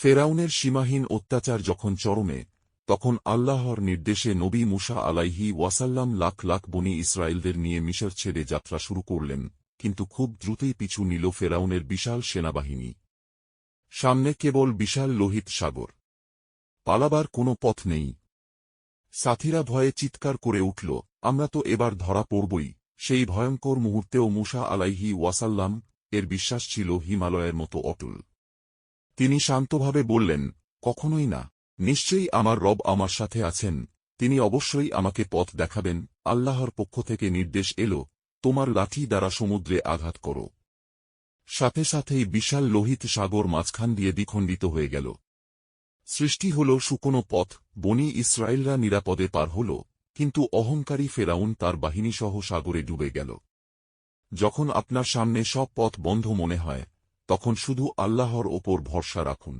ফেরাউনের সীমাহীন অত্যাচার যখন চরমে, তখন আল্লাহর নির্দেশে নবী মুসা আলাইহি ওয়াসাল্লাম লাখ লাখ বনি ইসরায়েলদের নিয়ে মিশর ছেড়ে যাত্রা শুরু করলেন, কিন্তু খুব দ্রুতই পিছু নিল ফেরাউনের বিশাল সেনাবাহিনী। সামনে কেবল বিশাল লোহিত সাগর। পালাবার কোনো পথ নেই। সাথীরা ভয়ে চিৎকার করে উঠল, আমরা তো এবার ধরা পড়বই। সেই ভয়ঙ্কর মুহূর্তেও মুসা আলাইহি ওয়াসাল্লাম, এর বিশ্বাস ছিল হিমালয়ের মতো অটল। তিনি শান্তভাবে বললেন, কখনোই না। নিশ্চয়ই আমার রব আমার সাথে আছেন। তিনি অবশ্যই আমাকে পথ দেখাবেন। আল্লাহর পক্ষ থেকে নির্দেশ এল, তোমার লাঠি দ্বারা সমুদ্রে আঘাত করো। সাথে সাথেই বিশাল লোহিত সাগর মাঝখান দিয়ে দ্বিখণ্ডিত হয়ে গেল। সৃষ্টি হল শুকনো পথ, বনি ইসরায়েলরা নিরাপদে পার হল, কিন্তু অহংকারী ফেরাউন তার বাহিনীসহ সাগরে ডুবে গেল। যখন আপনার সামনে সব পথ বন্ধ মনে হয় তখন শুধু আল্লাহর ওপর ভরসা রাখুন।